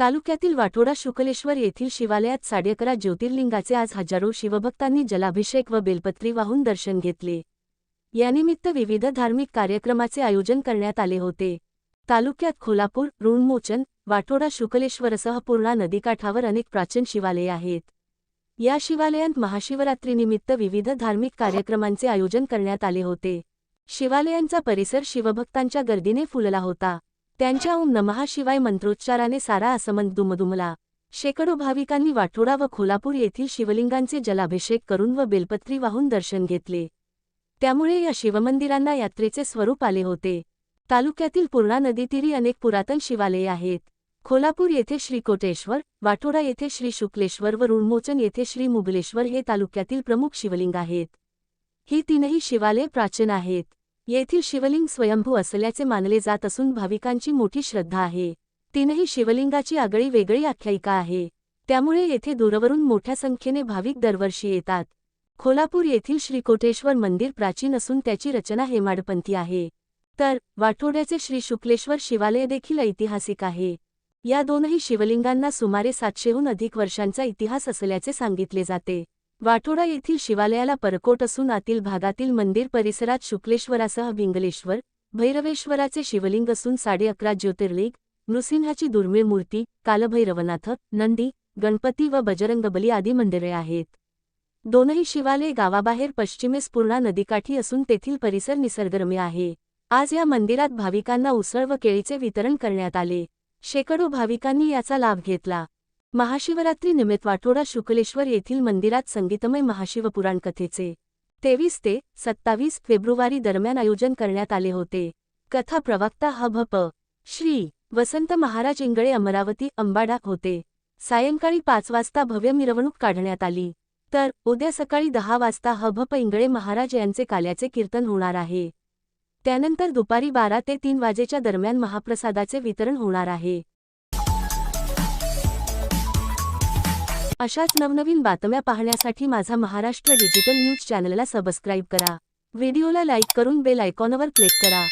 तालुक्यातील वाठोडा शुकलेश्वर येथील शिवालयात साडेअकरा ज्योतिर्लिंगाचे आज हजारो शिवभक्तांनी जलाभिषेक व बेलपत्री वाहून दर्शन घेतले. यानिमित्त विविध धार्मिक कार्यक्रमाचे आयोजन करण्यात आले होते. तालुक्यात खोलापूर ऋणमोचन वाठोडा शुकलेश्वरसह पूर्णा नदीकाठावर अनेक प्राचीन शिवालये आहेत. या शिवालयांत महाशिवरात्रीनिमित्त विविध धार्मिक कार्यक्रमांचे आयोजन करण्यात आले होते. शिवालयांचा परिसर शिवभक्तांच्या गर्दीने फुलला होता. त्यांच्या ओम नमः शिवाय मंत्रोच्चाराने सारा आसमंत दुमदुमला. शेकडो भाविकांनी वाठोडा व खोलापूर येथील शिवलिंगांचे जलाभिषेक करून व बेलपत्री वाहून दर्शन घेतले. त्यामुळे या शिवमंदिरांना यात्रेचे स्वरूप आले होते. तालुक्यातील पूर्णा नदीतीरी अनेक पुरातन शिवालये आहेत. खोलापूर येथे श्री कोटेश्वर वाठोडा येथे श्री शुक्लेश्वर व ऋणमोचन येथे श्री मुगलेश्वर हे तालुक्यातील प्रमुख शिवलिंग आहेत. ही तीनही शिवालये प्राचीन आहेत. येथील शिवलिंग स्वयंभू असल्याचे मानले जात असून भाविकांची मोठी श्रद्धा आहे. तीनही शिवलिंगाची आगळी वेगळी आख्यायिका आहे. त्यामुळे येथे दूरवरून मोठ्या संख्येने भाविक दरवर्षी येतात. खोलापूर येथील श्रीकोटेश्वर मंदिर प्राचीन असून त्याची रचना हेमाडपंथी आहे. तर वाठोड्याचे श्री शुक्लेश्वर शिवालय देखील ऐतिहासिक आहे. या दोनही शिवलिंगांना सुमारे सातशेहून अधिक वर्षांचा इतिहास असल्याचे सांगितले जाते. वाठोडा येथील शिवालयाला परकोट असून आतील भागातील मंदिर परिसरात शुक्लेश्वरासह बिंगलेश्वर भैरवेश्वराचे शिवलिंग असून साडे अकरा ज्योतिर्लिंग नृसिंहाची दुर्मिळ मूर्ती कालभैरवनाथ नंदी गणपती व बजरंगबली आदी मंदिरे आहेत. दोनही शिवालय गावाबाहेर पश्चिमेस पूर्णा नदीकाठी असून तेथील परिसर निसर्गरम्य आहे. आज या मंदिरात भाविकांना उसळ व केळीचे वितरण करण्यात आले. शेकडो भाविकांनी याचा लाभ घेतला. महाशिवरात्री निमित्त वाठोडा शुक्लेश्वर येथील मंदिरात संगीतमय महाशिवपुराण कथेचे तेवीस ते सत्तावीस फेब्रुवारी दरम्यान आयोजन करण्यात आले होते. कथा प्रवक्ता ह. भ. प. श्री. वसंत महाराज इंगळे अमरावती अंबाडाक होते. सायंकाळी पाच वाजता भव्य मिरवणूक काढण्यात आली. तर उद्या सकाळी दहा वाजता ह. भ. प. इंगळे महाराज यांचे काल्याचे कीर्तन होणार आहे. त्यानंतर दुपारी बारा ते तीन वाजेच्या दरम्यान महाप्रसादाचे वितरण होणार आहे. अशाच नवनवीन बातम्या पाहण्यासाठी माझा महाराष्ट्र डिजिटल न्यूज चॅनलला सबस्क्राईब करा. व्हिडिओला लाईक करून बेल आयकॉनवर क्लिक करा.